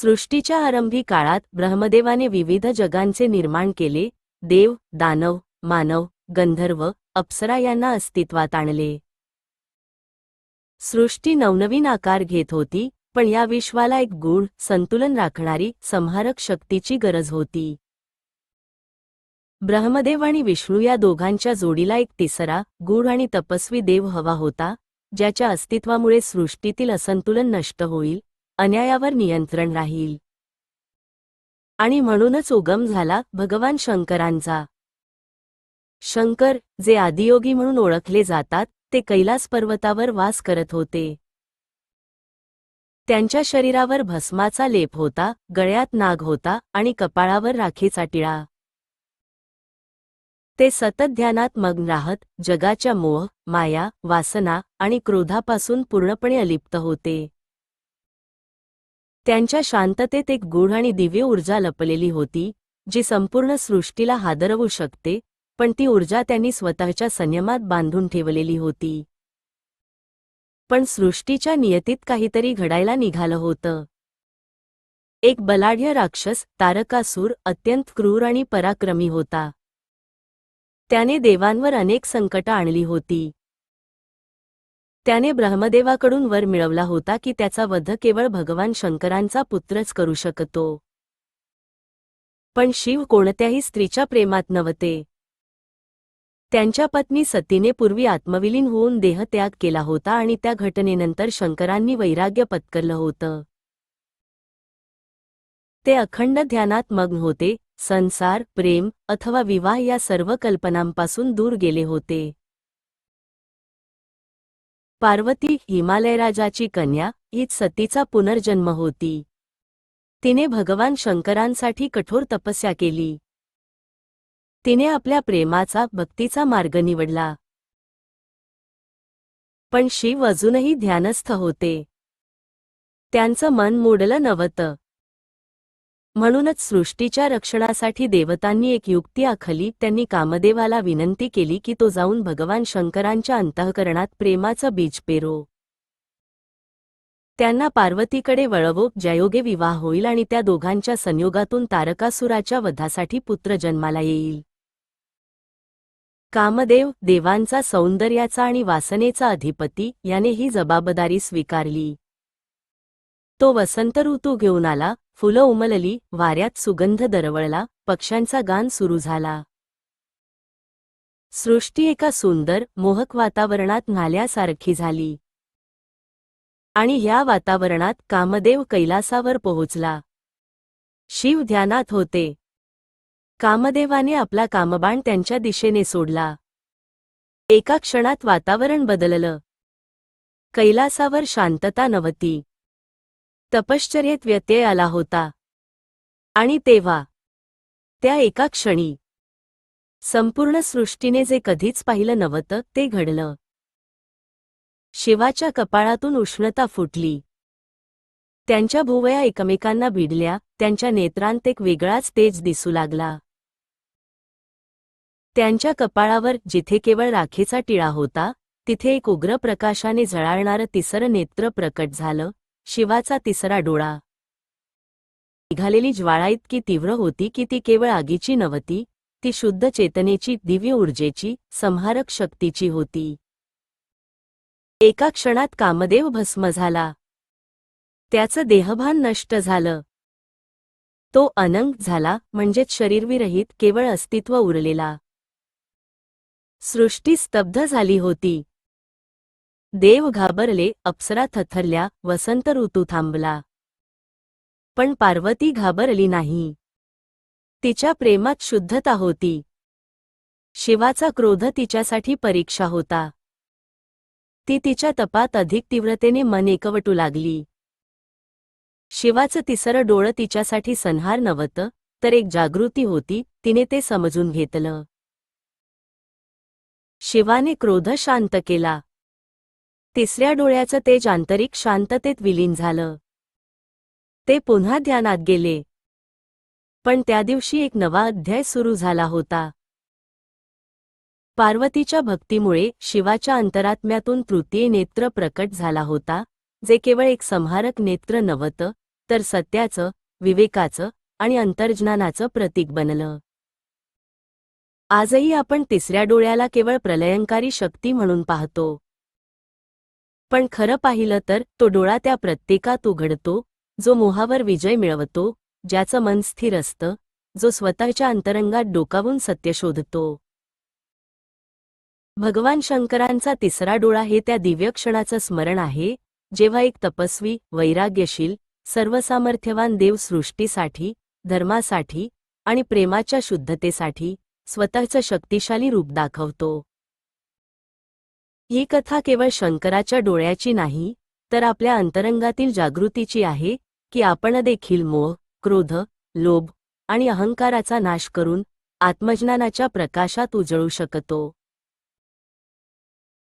सृष्टीच्या आरंभी काळात ब्रह्मदेवाने विविध जगांचे निर्माण केले देव दानव मानव गंधर्व अप्सरा यांना अस्तित्वात आणले. सृष्टी नवनवीन आकार घेत होती पण या विश्वाला एक गूढ संतुलन राखणारी संहारक शक्तीची गरज होती. ब्रह्मदेव आणि विष्णू या दोघांच्या जोडीला एक तिसरा गूढ आणि तपस्वी देव हवा होता ज्याच्या अस्तित्वामुळे सृष्टीतील असंतुलन नष्ट होईल अन्यायावर नियंत्रण राहील. आणि म्हणूनच उगम झाला भगवान शंकरांचा. शंकर जे आदियोगी म्हणून ओळखले जातात ते कैलास पर्वतावर वास करत होते. त्यांच्या शरीरावर भस्माचा लेप होता गळ्यात नाग होता आणि कपाळावर राखीचा टिळा. ते सतत ध्यानात मग्न राहत जगाच्या मोह माया वासना आणि क्रोधापासून पूर्णपणे अलिप्त होते. त्यांच्या शांततेत एक गूढ आणि दिव्य ऊर्जा लपलेली होती जी संपूर्ण सृष्टीला हादरवू शकते पण ती ऊर्जा त्यांनी स्वतःच्या संयमात बांधून ठेवलेली होती. पण सृष्टीच्या नियतीत काहीतरी घडायला निघालं होतं. एक बलाढ्य राक्षस तारकासूर अत्यंत क्रूर आणि पराक्रमी होता. त्याने देवांवर अनेक संकटं आणली होती. त्याने ब्रह्मदेवाकडून वर मिळवला होता की त्याचा वध केवळ भगवान शंकरांचा पुत्रच करू शकतो. पण शिव कोणत्याही स्त्रीच्या प्रेमात नव्हते. त्यांच्या पत्नी सतीने पूर्वी आत्मविलीन होऊन देहत्याग केला होता आणि त्या घटनेनंतर शंकरांनी वैराग्य पत्करलं होतं. ते अखंड ध्यानात मग्न होते संसार प्रेम अथवा विवाह या सर्व कल्पनांपासून दूर गेले होते. पार्वती हिमालयराजाची कन्या हीच सतीचा पुनर्जन्म होती. तिने भगवान शंकरांसाठी कठोर तपस्या केली. तिने आपल्या प्रेमाचा भक्तीचा मार्ग निवडला. पण शिव अजूनही ध्यानस्थ होते. त्यांचं मन मोडलं नव्हतं. म्हणूनच सृष्टीच्या रक्षणासाठी देवतांनी एक युक्ती आखली त्यांनी कामदेवाला विनंती केली की तो जाऊन भगवान शंकरांच्या अंतःकरणात प्रेमाचं बीज पेरो. त्यांना पार्वतीकडे वळवो ज्यायोगे विवाह होईल आणि त्या दोघांच्या संयोगातून तारकासुराच्या वधासाठी पुत्र जन्माला येईल. कामदेव देवांचा सौंदर्याचा आणि वासनेचा अधिपती याने ही जबाबदारी स्वीकारली. तो वसंत ऋतू घेऊन आला फुलं उमलली वाऱ्यात सुगंध दरवळला पक्ष्यांचा गान सुरू झाला. सृष्टी एका सुंदर मोहक वातावरणात न्हाल्यासारखी झाली. आणि ह्या वातावरणात कामदेव कैलासावर पोहोचला. शिव ध्यानात होते. कामदेवाने आपला कामबाण त्यांच्या दिशेने सोडला. एका क्षणात वातावरण बदललं. कैलासावर शांतता नव्हती. तपश्चर्येत व्यत्यय आला होता. आणि तेव्हा त्या एका क्षणी संपूर्ण सृष्टीने जे कधीच पाहिलं नव्हतं ते घडलं. शिवाच्या कपाळातून उष्णता फुटली. त्यांच्या भुवया एकमेकांना भिडल्या त्यांच्या नेत्रांत एक वेगळाच तेज दिसू लागला. त्यांच्या कपाळावर जिथे केवळ राखेचा टिळा होता तिथे एक उग्र प्रकाशाने झळाळणारं तिसरं नेत्र प्रकट झालं शिवाचा तिसरा डोळा. निघालेली ज्वाळा इतकी तीव्र होती की ती केवळ आगीची नव्हती ती शुद्ध चेतनेची दिव्य ऊर्जेची संहारक शक्तीची होती. एका क्षणात कामदेव भस्म झाला. त्याचं देहभान नष्ट झालं. तो अनंग झाला म्हणजेच शरीरविरहित केवळ अस्तित्व उरलेला. सृष्टी स्तब्ध झाली होती. देव घाबरले अप्सरा थथरल्या वसंत ऋतू थांबला. पण पार्वती घाबरली नाही. तिच्या प्रेमात शुद्धता होती. शिवाचा क्रोध तिच्यासाठी परीक्षा होता. ती तिच्या तपात अधिक तीव्रतेने मन एकवटू लागली. शिवाचं तिसरं डोळं तिच्यासाठी संहार नव्हतं तर एक जागृती होती तिने ते समजून घेतलं. शिवाने क्रोध शांत केला. तिसऱ्या डोळ्याचं तेज आंतरिक शांततेत विलीन झालं. ते पुन्हा ध्यानात गेले. पण त्या दिवशी एक नवा अध्याय सुरू झाला होता. पार्वतीच्या भक्तीमुळे शिवाच्या अंतरात्म्यातून तृतीय नेत्र प्रकट झाला होता जे केवळ एक संहारक नेत्र नव्हतं तर सत्याचं विवेकाचं आणि अंतर्ज्ञानाचं प्रतीक बनलं. आजही आपण तिसऱ्या डोळ्याला केवळ प्रलयंकारी शक्ती म्हणून पाहतो. पण खरं पाहिलं तर तो डोळा त्या प्रत्येकात उघडतो जो मोहावर विजय मिळवतो ज्याचं मन स्थिर असतं जो स्वतःच्या अंतरंगात डोकावून सत्य शोधतो. भगवान शंकरांचा तिसरा डोळा हे त्या दिव्य क्षणाचं स्मरण आहे जेव्हा एक तपस्वी वैराग्यशील सर्वसामर्थ्यवान देव सृष्टीसाठी धर्मासाठी आणि प्रेमाच्या शुद्धतेसाठी स्वतःचं शक्तिशाली रूप दाखवतो. ही कथा केवळ शंकराच्या डोळ्याची नाही तर आपल्या अंतरंगातील जागृतीची आहे की आपण देखील मोह क्रोध लोभ आणि अहंकाराचा नाश करून आत्मज्ञानाच्या प्रकाशात उजळू शकतो.